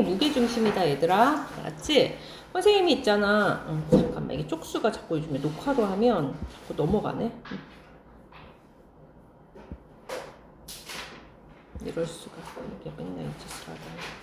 삼각형의 무게중심이다 얘들아 알았지? 선생님이 있잖아 응, 잠깐만 이게 쪽수가 자꾸 요즘에 녹화로 하면 자꾸 넘어가네 응. 이럴 수가 이게 맨날 이 짓을 하다니.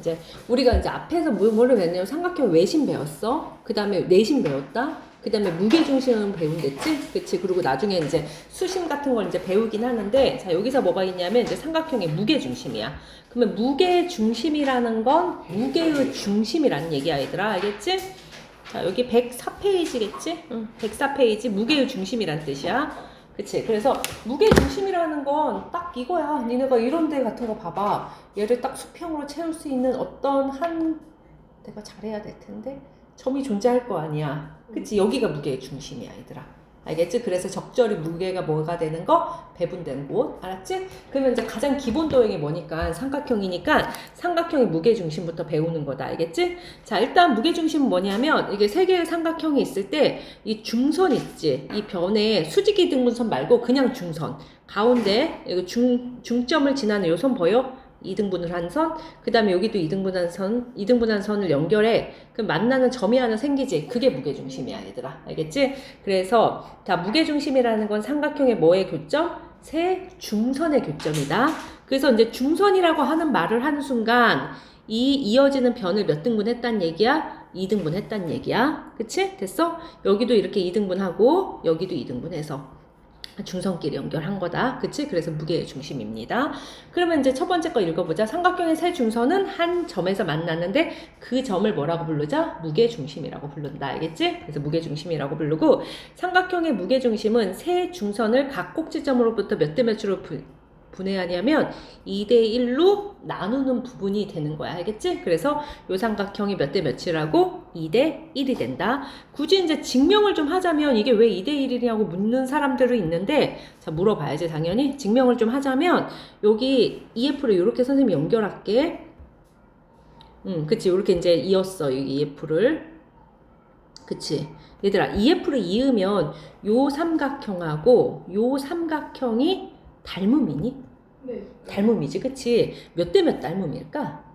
이제 우리가 이제 앞에서 뭐- 뭐를 배웠냐면 삼각형 외심 배웠어. 그 다음에 내심 배웠다. 그 다음에 무게중심은 배운댔지? 그치. 그리고 나중에 이제 수심 같은 걸 이제 배우긴 하는데, 자, 여기서 뭐가 있냐면 이제 삼각형의 무게중심이야. 그러면 무게중심이라는 건 무게의 중심이라는 얘기야, 얘들아. 알겠지? 자, 여기 104페이지겠지? 응, 104페이지 무게의 중심이란 뜻이야. 그치. 그래서 무게중심이라는 건 딱 이거야. 니네가 이런 데 같은 거 봐봐. 얘를 딱 수평으로 채울 수 있는 어떤 한, 내가 잘해야 될 텐데, 점이 존재할 거 아니야. 그치. 여기가 무게의 중심이야, 얘들아. 알겠지? 그래서 적절히 무게가 뭐가 되는 거? 배분된 곳. 알았지? 그러면 이제 가장 기본 도형이 뭐니까 삼각형이니까 삼각형의 무게 중심부터 배우는 거다. 알겠지? 자, 일단 무게 중심은 뭐냐면 이게 세 개의 삼각형이 있을 때 이 중선 있지? 이 변에 수직이 등분선 말고 그냥 중선. 가운데 중 중점을 지나는 요선 보여? 2등분을 한 선, 그 다음에 여기도 2등분한 선, 2등분한 선을 연결해. 그 만나는 점이 하나 생기지. 그게 무게중심이야, 얘들아. 알겠지? 그래서, 자, 무게중심이라는 건 삼각형의 뭐의 교점? 세 중선의 교점이다. 그래서 이제 중선이라고 하는 말을 하는 순간, 이 이어지는 변을 몇 등분 했단 얘기야? 2등분 했단 얘기야. 그치? 됐어? 여기도 이렇게 2등분하고, 여기도 2등분 해서. 중선끼리 연결한 거다. 그치? 그래서 무게의 중심입니다. 그러면 이제 첫 번째 거 읽어보자. 삼각형의 세 중선은 한 점에서 만났는데 그 점을 뭐라고 부르자? 무게중심이라고 부른다. 알겠지? 그래서 무게중심이라고 부르고 삼각형의 무게중심은 세 중선을 각 꼭지점으로부터 몇 대 몇으로 분- 분해하냐면 2대1로 나누는 부분이 되는 거야. 알겠지? 그래서 요 삼각형이 몇 대 몇이라고? 2대1이 된다. 굳이 이제 증명을 좀 하자면 이게 왜 2대1이냐고 묻는 사람들이 있는데 자, 물어봐야지 당연히. 증명을 좀 하자면 여기 EF를 이렇게 선생님이 연결할게. 음, 그치. 이렇게 이제 이었어. 여기 EF를. 그치. 얘들아, EF를 이으면 요 삼각형하고 요 삼각형이 닮음이니? 네. 닮음이지, 그치? 몇 대 몇 닮음일까?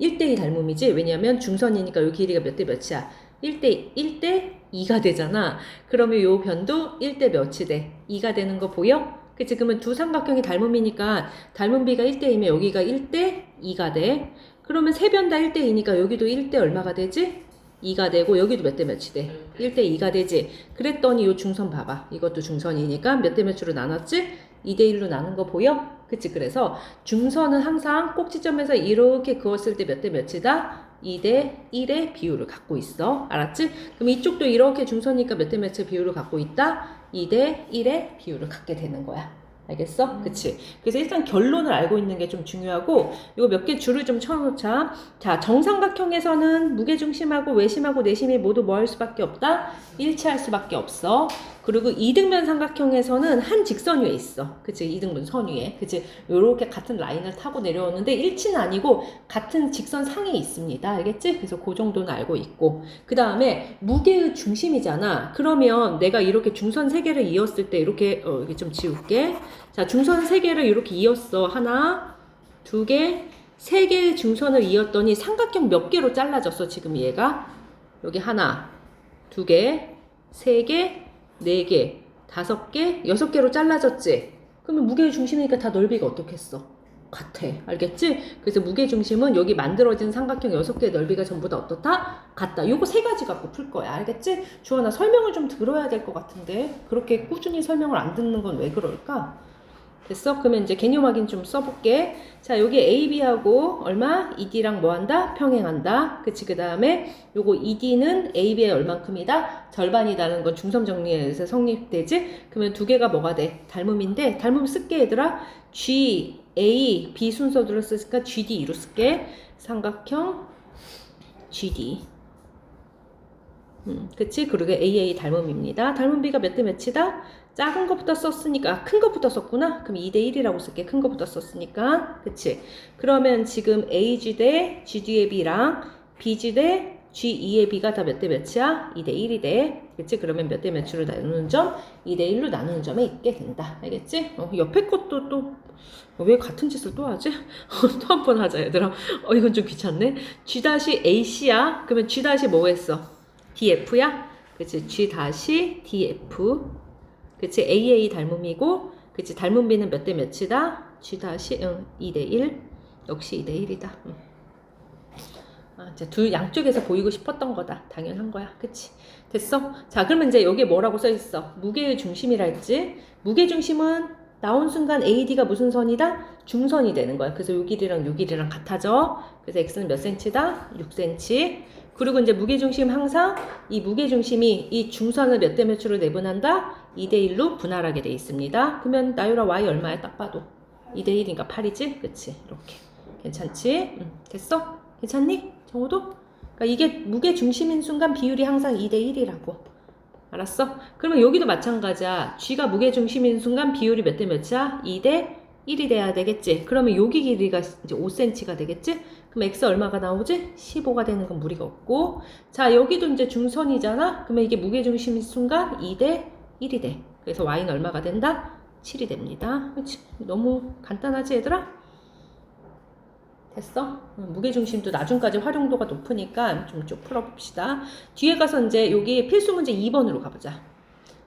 1대2 닮음이지? 왜냐면 중선이니까 요 길이가 몇 대 몇이야? 1대, 1대 2가 되잖아. 그러면 요 변도 1대 몇이 돼? 2가 되는 거 보여? 그치? 그러면 두 삼각형이 닮음이니까 닮은 비가 1대2면 여기가 1대 2가 돼. 그러면 세 변 다 1대 2니까 여기도 1대 얼마가 되지? 2가 되고 여기도 몇 대 몇이 돼? 1대 2가 되지. 그랬더니 요 중선 봐봐. 이것도 중선이니까 몇 대 몇으로 나눴지? 2대 1로 나눈 거 보여? 그치? 그래서 중선은 항상 꼭지점에서 이렇게 그었을 때 몇 대 몇이다? 2대 1의 비율을 갖고 있어. 알았지? 그럼 이쪽도 이렇게 중선이니까 몇 대 몇의 비율을 갖고 있다? 2대 1의 비율을 갖게 되는 거야. 알겠어? 그치? 그래서 일단 결론을 알고 있는 게 좀 중요하고, 이거 몇 개 줄을 좀 쳐놓자. 자, 정삼각형에서는 무게중심하고 외심하고 내심이 모두 뭐 할 수밖에 없다? 일치할 수밖에 없어. 그리고 이등변 삼각형에서는 한 직선 위에 있어. 그치? 이등분 선 위에. 그치? 요렇게 같은 라인을 타고 내려오는데 일치는 아니고 같은 직선 상에 있습니다. 알겠지? 그래서 그 정도는 알고 있고. 그 다음에 무게의 중심이잖아. 그러면 내가 이렇게 중선 세 개를 이었을 때 이렇게, 어, 이게 좀 지울게. 자, 중선 세 개를 이렇게 이었어. 하나, 두 개, 세 개의 중선을 이었더니 삼각형 몇 개로 잘라졌어, 지금 얘가? 여기 하나, 두 개, 세 개, 네 개, 다섯 개, 여섯 개로 잘라졌지? 그러면 무게의 중심이니까 다 넓이가 어떻겠어? 같아. 알겠지? 그래서 무게 중심은 여기 만들어진 삼각형 여섯 개의 넓이가 전부 다 어떻다? 같다. 요거 세 가지 갖고 풀 거야. 알겠지? 주원아 설명을 좀 들어야 될 것 같은데 그렇게 꾸준히 설명을 안 듣는 건 왜 그럴까? 됐어? 그러면 이제 개념 확인 좀 써볼게. 자, 여기 AB하고 얼마? ED랑 뭐 한다? 평행한다. 그치? 그 다음에 요거 ED는 AB의 얼만큼이다? 절반이다는 건 중점 정리에서 성립되지? 그러면 두 개가 뭐가 돼? 닮음인데, 닮음 쓸게, 얘들아. G, A, B 순서대로 쓸까? GD로 쓸게. 삼각형 GD. 음, 그치? 그리고 AA 닮음입니다. 닮음 비가 몇 대 몇이다? 작은 것부터 썼으니까, 아, 큰 것부터 썼구나? 그럼 2대 1이라고 쓸게. 큰 것부터 썼으니까. 그치? 그러면 지금 AG 대 GD의 B랑 BG 대 G2의 B가 다 몇 대 몇이야? 2대 1이 돼. 그치? 그러면 몇 대 몇으로 나누는 점? 2대 1로 나누는 점에 있게 된다. 알겠지? 어, 옆에 것도 또, 어, 왜 같은 짓을 또 하지? 또 한 번 하자, 얘들아. 어, 이건 좀 귀찮네. G-AC야? 그러면 G- 뭐 했어? DF야? 그치? G-DF. 그치? AA 닮음이고, 그치? 닮은 B는 몇 대 몇이다? G- 응, 2대 1. 역시 2대 1이다. 응. 아, 이제 둘 양쪽에서 보이고 싶었던 거다. 당연한 거야. 그치? 됐어? 자, 그러면 이제 여기 뭐라고 써 있어? 무게의 중심이라 했지? 무게 중심은 나온 순간 AD가 무슨 선이다? 중선이 되는 거야. 그래서 요 길이랑 요 길이랑 같아져. 그래서 X는 몇 cm다? 6cm. 그리고 이제 무게 중심 항상 이 무게 중심이 이 중선을 몇 대 몇으로 내분한다? 2대 1로 분할하게 돼 있습니다. 그러면 나유라 Y 얼마야? 딱 봐도 2대 1이니까 8이지? 그치? 이렇게. 괜찮지? 응, 됐어? 괜찮니? 정호도? 그러니까 이게 무게 중심인 순간 비율이 항상 2대 1이라고. 알았어? 그러면 여기도 마찬가지야. G가 무게 중심인 순간 비율이 몇 대 몇이야? 2대 1이 돼야 되겠지. 그러면 여기 길이가 이제 5cm가 되겠지? 그럼 x 얼마가 나오지? 15가 되는 건 무리가 없고. 자, 여기도 이제 중선이잖아? 그러면 이게 무게 중심인 순간 2대 1이 돼. 그래서 y는 얼마가 된다? 7이 됩니다. 그치? 너무 간단하지, 얘들아? 됐어? 음, 무게중심도 나중까지 활용도가 높으니까 좀, 좀 풀어봅시다. 뒤에 가서 이제 여기 필수 문제 2번으로 가보자.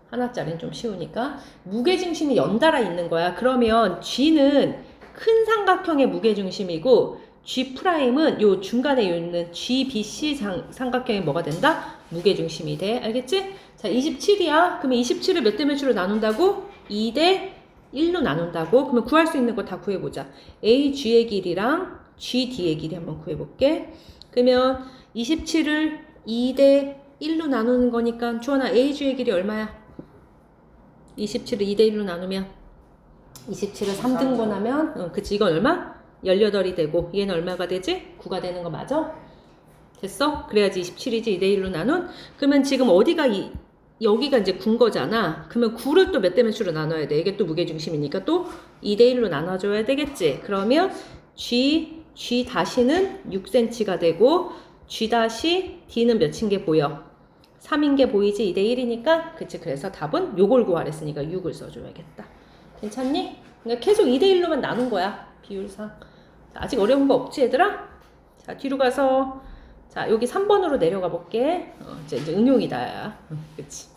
하나짜리는 좀 쉬우니까. 무게중심이 연달아 있는 거야. 그러면 G는 큰 삼각형의 무게중심이고 G 프라임은 요 중간에 있는 GBC 상, 삼각형이 뭐가 된다? 무게중심이 돼. 알겠지? 자, 27이야. 그러면 27을 몇 대 몇으로 나눈다고? 2 대 1로 나눈다고? 그러면 구할 수 있는 거 다 구해보자. AG의 길이랑 GD의 길이 한번 구해볼게. 그러면 27을 2 대 1로 나누는 거니까 주원아 AG의 길이 얼마야? 27을 2 대 1로 나누면 27을 3등분 하면 어, 그치 이건 얼마? 18이 되고 얘는 얼마가 되지? 9가 되는 거 맞아? 됐어? 그래야지 27이지 2대 1로 나눈 그러면 지금 어디가 이 여기가 이제 9인 거잖아. 그러면 9를 또 몇 대 몇으로 나눠야 돼. 이게 또 무게중심이니까 또 2대 1로 나눠줘야 되겠지. 그러면 G, G 다시는 6cm가 되고 G 다시 D는 몇인 게 보여? 3인 게 보이지? 2대 1이니까 그치 그래서 답은 요걸 구하랬으니까 6을 써줘야겠다. 괜찮니? 그러니까 계속 2대 1로만 나눈 거야. 비율상. 자, 아직 어려운 거 없지 얘들아? 자 뒤로 가서 자 여기 3번으로 내려가 볼게. 어, 이제, 이제 응용이다. 응, 그치.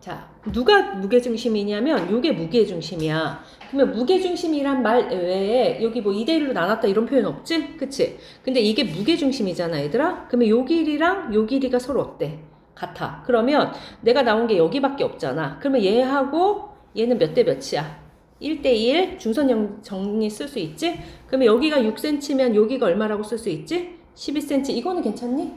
자, 누가 무게중심이냐면 요게 무게중심이야. 그러면 무게중심이란 말 외에 여기 뭐 2대1로 나눴다 이런 표현 없지? 그치? 근데 이게 무게중심이잖아 얘들아? 그러면 요 길이랑 요 길이가 서로 어때? 같아. 그러면 내가 나온 게 여기밖에 없잖아. 그러면 얘하고 얘는 몇 대 몇이야? 1대1 중선 영- 정리 쓸 수 있지? 그러면 여기가 6cm면 여기가 얼마라고 쓸 수 있지? 12cm. 이거는 괜찮니?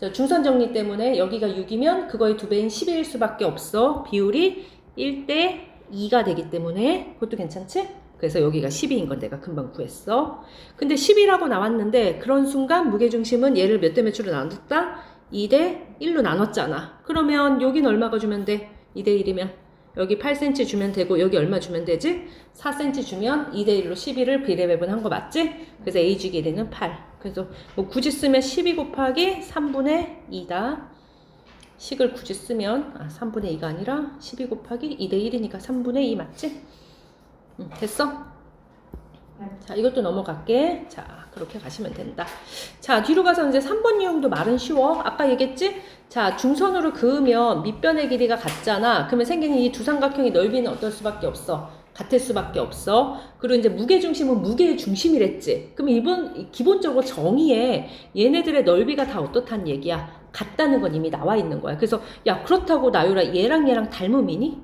자, 중선 정리 때문에 여기가 6이면 그거의 두 배인 11일 수밖에 없어. 비율이 1대 2가 되기 때문에 그것도 괜찮지? 그래서 여기가 12인 건 내가 금방 구했어. 근데 10이라고 나왔는데 그런 순간 무게중심은 얘를 몇 대 몇으로 나눴다? 2대 1로 나눴잖아. 그러면 여긴 얼마가 주면 돼? 2대 1이면. 여기 8cm 주면 되고 여기 얼마 주면 되지? 4cm 주면 2대 1로 11을 비례배분한 거 맞지? 그래서 AG 길이는 8. 그래서 뭐 굳이 쓰면 12 곱하기 3분의 2다. 식을 굳이 쓰면 아, 3분의 2가 아니라 12 곱하기 2대 1이니까 3분의 2 맞지? 응, 됐어? 자, 이것도 넘어갈게. 자, 그렇게 가시면 된다. 자, 뒤로 가서 이제 3번 유형도 말은 쉬워. 아까 얘기했지? 자, 중선으로 그으면 밑변의 길이가 같잖아. 그러면 생기는 이 두 삼각형의 넓이는 어떨 수밖에 없어? 같을 수밖에 없어. 그리고 이제 무게 중심은 무게의 중심이랬지. 그럼 이번 기본적으로 정의에 얘네들의 넓이가 다 어떻다는 얘기야? 같다는 건 이미 나와 있는 거야. 그래서 야 그렇다고 나유라 얘랑 얘랑 닮음이니?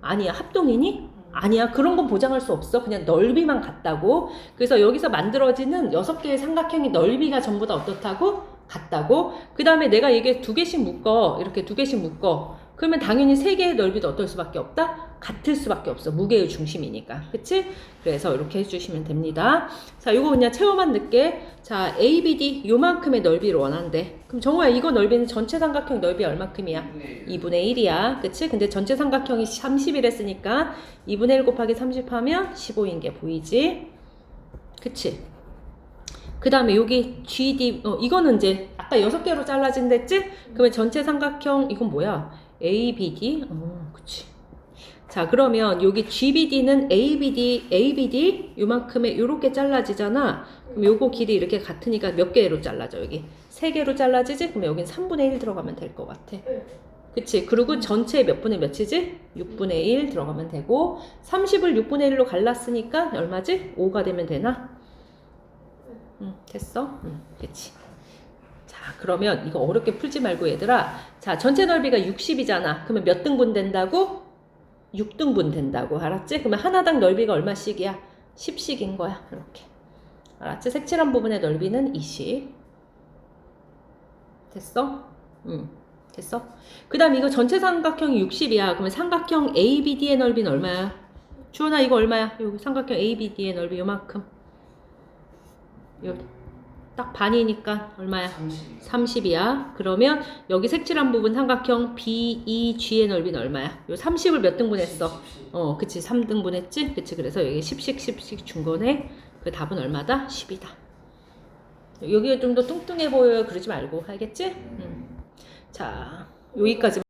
아니야 합동이니? 아니야 그런 건 보장할 수 없어. 그냥 넓이만 같다고. 그래서 여기서 만들어지는 여섯 개의 삼각형의 넓이가 전부 다 어떻다고? 같다고. 그 다음에 내가 이게 두 개씩 묶어. 이렇게 두 개씩 묶어 그러면 당연히 세 개의 넓이도 어떨 수밖에 없다 같을 수밖에 없어 무게의 중심이니까 그치 그래서 이렇게 해주시면 됩니다 자 요거 그냥 체험한 늦게 자 ABD 요만큼의 넓이를 원한대 그럼 정우야 이거 넓이는 전체 삼각형 넓이 얼마큼이야 2분의 1이야. 그치? 근데 전체 삼각형이 30일 했으니까 2분의 1 곱하기 30 하면 15인 게 보이지? 그치? 그 다음에 여기 GD, 어, 이거는 이제 아까 여섯 개로 잘라진댔지? 그러면 전체 삼각형, 이건 뭐야? ABD? 어, 그치. 자, 그러면 여기 GBD는 ABD, ABD 요만큼의 요렇게 잘라지잖아. 그럼 요거 길이 이렇게 같으니까 몇 개로 잘라져, 여기? 세 개로 잘라지지? 그럼 여긴 3분의 1 들어가면 될 것 같아. 그치. 그리고 전체 몇 분의 몇이지? 6분의 1 들어가면 되고, 30을 6분의 1로 갈랐으니까 얼마지? 5가 되면 되나? 응, 됐어? 응, 그치. 자, 그러면 이거 어렵게 풀지 말고 얘들아. 자, 전체 넓이가 60이잖아. 그러면 몇 등분 된다고? 6등분 된다고. 알았지? 그러면 하나당 넓이가 얼마씩이야? 10씩인 거야. 이렇게. 알았지? 색칠한 부분의 넓이는 20. 됐어? 응. 됐어? 그 다음 이거 전체 삼각형이 60이야. 그러면 삼각형 ABD의 넓이는 얼마야? 주원아 이거 얼마야? 여기 삼각형 ABD의 넓이 요만큼. 여기 딱 반이니까 얼마야? 30. 30 이야. 그러면 여기 색칠한 부분 삼각형 BEG의 넓이는 얼마야? 요 30을 몇 등분했어? 어, 그치. 3등분 했지? 그치. 그래서 여기 10씩 10씩 준 거네. 그 답은 얼마다? 10이다. 여기가 좀 더 뚱뚱해 보여요. 그러지 말고. 알겠지? 음. 자, 여기까지.